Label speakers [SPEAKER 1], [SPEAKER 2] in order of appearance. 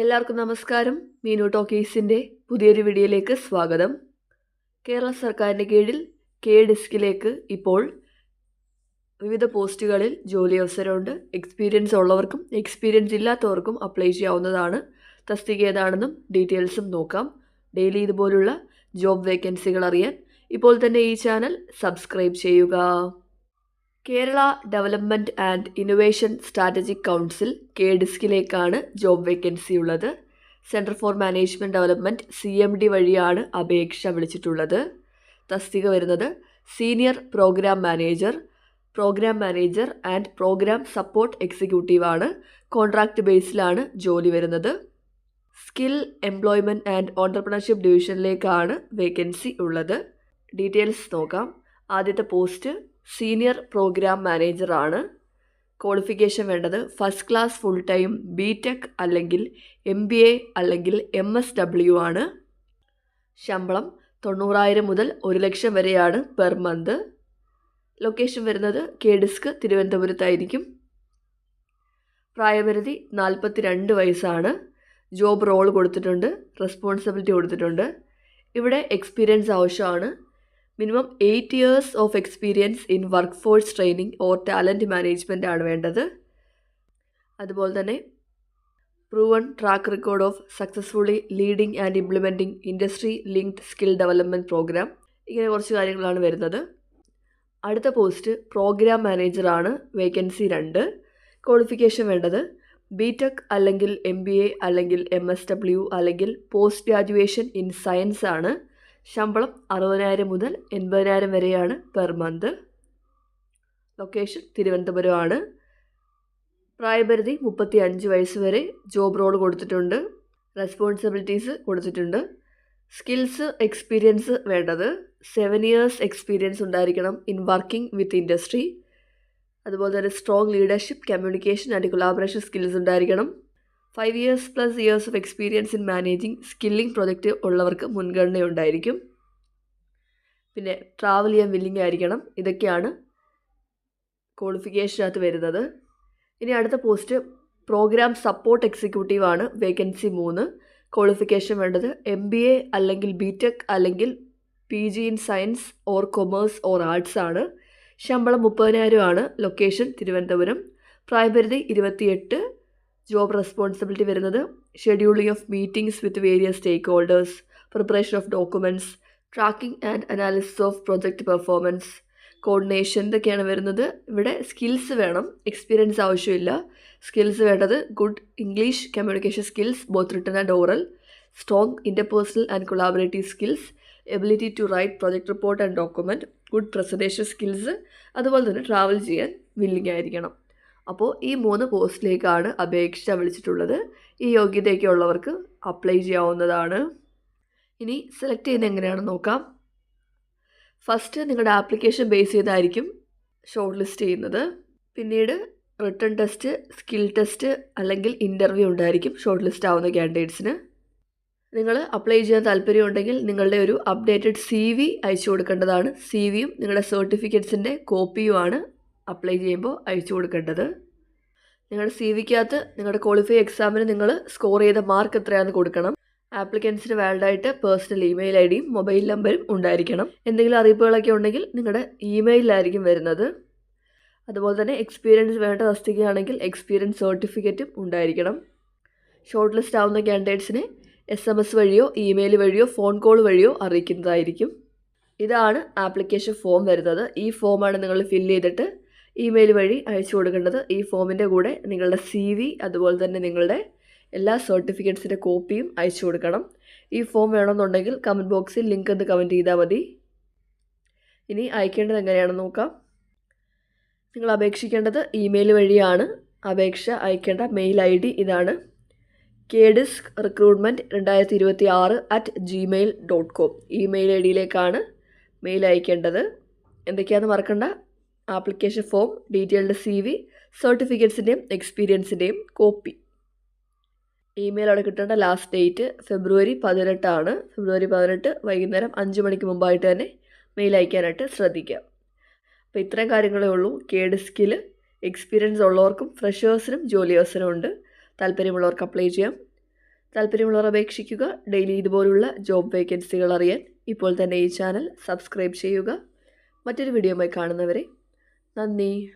[SPEAKER 1] എല്ലാവർക്കും നമസ്കാരം. മീനു ടോക്കീസിന്റെ പുതിയൊരു വീഡിയോയിലേക്ക് സ്വാഗതം. കേരള സർക്കാരിന്റെ കീഴിൽ കെ ഡിസ്കിലേക്ക് ഇപ്പോൾ വിവിധ പോസ്റ്റുകളിൽ ജോലി അവസരമുണ്ട്. എക്സ്പീരിയൻസ് ഉള്ളവർക്കും എക്സ്പീരിയൻസ് ഇല്ലാത്തവർക്കും അപ്ലൈ ചെയ്യാവുന്നതാണ്. തസ്തിക ഏതാണെന്നും ഡീറ്റെയിൽസും നോക്കാം. ഡെയിലി ഇതുപോലുള്ള ജോബ് വേക്കൻസികൾ അറിയാൻ. ഇപ്പോൾ തന്നെ ഈ ചാനൽ സബ്സ്ക്രൈബ് ചെയ്യുക. Kerala development and innovation strategic council K ഡിസ്കിലേക്കാണ് job vacancy ഉള്ളത്. Centre for management development C M D വഴിയാണ് അപേക്ഷ വിളിച്ചിട്ടുള്ളത്. തസ്തിക വരുന്നത് senior programme manager programme manager and programme support executive ആണ്. കോൺട്രാക്റ്റ് ബേസിലാണ് ജോലി വരുന്നത്. സ്കിൽ എംപ്ലോയ്മെന്റ് ആൻഡ് ഓണ്ടർപ്രണർഷിപ്പ് ഡിവിഷനിലേക്കാണ് വേക്കൻസി ഉള്ളത്. ഡീറ്റെയിൽസ് നോക്കാം. ആദ്യത്തെ പോസ്റ്റ് സീനിയർ പ്രോഗ്രാം മാനേജറാണ്. ക്വാളിഫിക്കേഷൻ വേണ്ടത് first class full time B tech അല്ലെങ്കിൽ എം ബി എ അല്ലെങ്കിൽ എം എസ് ഡബ്ല്യു ആണ്. ശമ്പളം തൊണ്ണൂറായിരം മുതൽ ഒരു ലക്ഷം വരെയാണ് പെർ മന്ത്. ലൊക്കേഷൻ വരുന്നത് കെ ഡിസ്ക് തിരുവനന്തപുരത്തായിരിക്കും. പ്രായപരിധി നാൽപ്പത്തി രണ്ട് വയസ്സാണ്. ജോബ് റോൾ കൊടുത്തിട്ടുണ്ട് റെസ്പോൺസിബിലിറ്റി കൊടുത്തിട്ടുണ്ട്. ഇവിടെ എക്സ്പീരിയൻസ് ആവശ്യമാണ്. Minimum eight years of experience in work force training or talent management ആണ് വേണ്ടത്. അതുപോലെ തന്നെ proven track record of successfully leading and implementing industry linked skill development programme ഇങ്ങനെ കുറച്ച് കാര്യങ്ങളാണ് വരുന്നത്. അടുത്ത പോസ്റ്റ് പ്രോഗ്രാം മാനേജറാണ് വേക്കൻസി രണ്ട്. ക്വാളിഫിക്കേഷൻ വേണ്ടത്. ബി ടെക് അല്ലെങ്കിൽ എം ബി എ അല്ലെങ്കിൽ എം എസ് ഡബ്ല്യു അല്ലെങ്കിൽ പോസ്റ്റ് ഗ്രാജുവേഷൻ ഇൻ സയൻസ് ആണ്. ശമ്പളം അറുപതിനായിരം മുതൽ എൺപതിനായിരം വരെയാണ് പെർ മന്ത് ലൊക്കേഷൻ തിരുവനന്തപുരമാണ്. പ്രായപരിധി മുപ്പത്തി അഞ്ച് വയസ്സ് വരെ ജോബ് റോൾ കൊടുത്തിട്ടുണ്ട്. റെസ്പോൺസിബിലിറ്റീസ് കൊടുത്തിട്ടുണ്ട്. സ്കിൽസ് എക്സ്പീരിയൻസ് വേണ്ടത്. സെവൻ ഇയേഴ്സ് എക്സ്പീരിയൻസ് ഉണ്ടായിരിക്കണം ഇൻ വർക്കിംഗ് വിത്ത് ഇൻഡസ്ട്രി അതുപോലെ തന്നെ strong leadership communication and collaboration skills ഉണ്ടായിരിക്കണം. Five years plus years of experience in managing skilling project ഉള്ളവർക്ക് മുൻഗണന ഉണ്ടായിരിക്കും പിന്നെ ട്രാവൽ ചെയ്യാൻ വില്ലിംഗ് ആയിരിക്കണം. ഇതൊക്കെയാണ് ക്വാളിഫിക്കേഷനകത്ത് വരുന്നത്. ഇനി അടുത്ത പോസ്റ്റ് പ്രോഗ്രാം സപ്പോർട്ട് എക്സിക്യൂട്ടീവ് ആണ് വേക്കൻസി മൂന്ന്. ക്വാളിഫിക്കേഷൻ വേണ്ടത് എം ബി എ അല്ലെങ്കിൽ ബി ടെക് അല്ലെങ്കിൽ P G in science or commerce or arts ആണ്. ശമ്പളം മുപ്പതിനായിരം ആണ്. ലൊക്കേഷൻ തിരുവനന്തപുരം. പ്രായപരിധി ഇരുപത്തിയെട്ട്. ജോബ് റെസ്പോൺസിബിലിറ്റി വരുന്നത് scheduling of meetings with various stakeholders preparation of documents tracking and analysis of project performance coordination ഇതൊക്കെയാണ് വരുന്നത്. ഇവിടെ സ്കിൽസ് വേണം. എക്സ്പീരിയൻസ് ആവശ്യമില്ല. സ്കിൽസ് വേണ്ടത് good English communication skills both written and oral strong interpersonal and collaborative skills ability to write project report and document good presentation skills അതുപോലെ തന്നെ travel ചെയ്യാൻ willing ആയിരിക്കണം. അപ്പോൾ ഈ മൂന്ന് പോസ്റ്റിലേക്കാണ് അപേക്ഷ വിളിച്ചിട്ടുള്ളത്. ഈ യോഗ്യതയൊക്കെ ഉള്ളവർക്ക് അപ്ലൈ ചെയ്യാവുന്നതാണ്. ഇനി സെലക്ട് ചെയ്യുന്നത് എങ്ങനെയാണെന്ന് നോക്കാം. ഫസ്റ്റ് നിങ്ങളുടെ ആപ്ലിക്കേഷൻ ബേസ് ചെയ്തായിരിക്കും ഷോർട്ട് ലിസ്റ്റ് ചെയ്യുന്നത്. പിന്നീട് റിട്ടേൺ ടെസ്റ്റ് സ്കിൽ ടെസ്റ്റ് അല്ലെങ്കിൽ ഇന്റർവ്യൂ ഉണ്ടായിരിക്കും ഷോർട്ട് ലിസ്റ്റ് ആവുന്ന ക്യാൻഡിഡേറ്റ്സിന് നിങ്ങൾ അപ്ലൈ ചെയ്യാൻ താല്പര്യമുണ്ടെങ്കിൽ നിങ്ങളുടെ ഒരു അപ്ഡേറ്റഡ് സി വി അയച്ചു കൊടുക്കേണ്ടതാണ്. സി വിയും നിങ്ങളുടെ സർട്ടിഫിക്കറ്റ്സിന്റെ കോപ്പിയുമാണ് അപ്ലൈ ചെയ്യുമ്പോൾ അയച്ചു കൊടുക്കേണ്ടത്. നിങ്ങളുടെ സി വിക്കകത്ത് നിങ്ങളുടെ ക്വാളിഫൈ എക്സാമിന് നിങ്ങൾ സ്കോർ ചെയ്ത മാർക്ക് എത്രയാണെന്ന് കൊടുക്കണം. ആപ്ലിക്കൻസിന് വാലിഡായിട്ട് പേഴ്സണൽ ഇമെയിൽ ഐ ഡിയും മൊബൈൽ നമ്പരും ഉണ്ടായിരിക്കണം. എന്തെങ്കിലും അറിയിപ്പുകളൊക്കെ ഉണ്ടെങ്കിൽ നിങ്ങളുടെ ഇമെയിലായിരിക്കും വരുന്നത്. അതുപോലെ തന്നെ എക്സ്പീരിയൻസ് വേണ്ട തസ്തികയാണെങ്കിൽ എക്സ്പീരിയൻസ് സർട്ടിഫിക്കറ്റും ഉണ്ടായിരിക്കണം. ഷോർട്ട് ലിസ്റ്റ് ആവുന്ന ക്യാൻഡിഡേറ്റ്സിനെ എസ് എം എസ് വഴിയോ ഇമെയിൽ വഴിയോ ഫോൺ കോൾ വഴിയോ അറിയിക്കുന്നതായിരിക്കും. ഇതാണ് ആപ്ലിക്കേഷൻ ഫോം വരുന്നത്. ഈ ഫോമാണ് നിങ്ങൾ ഫില്ല് ചെയ്തിട്ട് ഇമെയിൽ വഴി അയച്ചു കൊടുക്കേണ്ടത് ഈ ഫോമിന്റെ കൂടെ നിങ്ങളുടെ സി വി അതുപോലെ തന്നെ നിങ്ങളുടെ എല്ലാ സർട്ടിഫിക്കറ്റ്സിന്റെ കോപ്പിയും അയച്ചു കൊടുക്കണം. ഈ ഫോം വേണമെന്നുണ്ടെങ്കിൽ കമന്റ് ബോക്സിൽ ലിങ്ക് എന്ന് കമന്റ് ചെയ്താൽ മതി. ഇനി അയക്കേണ്ടത് എങ്ങനെയാണെന്ന് നോക്കാം. നിങ്ങൾ അപേക്ഷിക്കേണ്ടത് ഇമെയിൽ വഴിയാണ്. അപേക്ഷ അയക്കേണ്ട മെയിൽ ഐ ഡി ഇതാണ്. കെ ഡിസ്ക് റിക്രൂട്ട്മെന്റ് രണ്ടായിരത്തി ഇരുപത്തി ആറ് at Gmail dot com email I ഡിയിലേക്കാണ് mail അയക്കേണ്ടത്. എന്തൊക്കെയാണെന്ന് മറക്കണ്ട. Application form detailed C V സർട്ടിഫിക്കറ്റ്സിന്റെയും എക്സ്പീരിയൻസിന്റെയും കോപ്പി. ഇമെയിൽ അവിടെ കിട്ടേണ്ട ലാസ്റ്റ് ഡേറ്റ് ഫെബ്രുവരി പതിനെട്ടാണ്. ഫെബ്രുവരി പതിനെട്ട് വൈകുന്നേരം അഞ്ച് മണിക്ക് മുമ്പായിട്ട് തന്നെ മെയിൽ അയക്കാനായിട്ട് ശ്രദ്ധിക്കുക. അപ്പോൾ ഇത്രയും കാര്യങ്ങളേ ഉള്ളൂ. കേഡ് സ്കിൽ എക്സ്പീരിയൻസ് ഉള്ളവർക്കും ഫ്രഷേഴ്സിനും ജോലി അവസരമുണ്ട് താല്പര്യമുള്ളവർക്ക് അപ്ലൈ ചെയ്യാം. താല്പര്യമുള്ളവർ അപേക്ഷിക്കുക. ഡെയിലി ഇതുപോലുള്ള ജോബ് വേക്കൻസികൾ അറിയാൻ ഇപ്പോൾ തന്നെ ഈ ചാനൽ സബ്സ്ക്രൈബ് ചെയ്യുക. മറ്റൊരു വീഡിയോയുമായി കാണുന്നവരെ 那你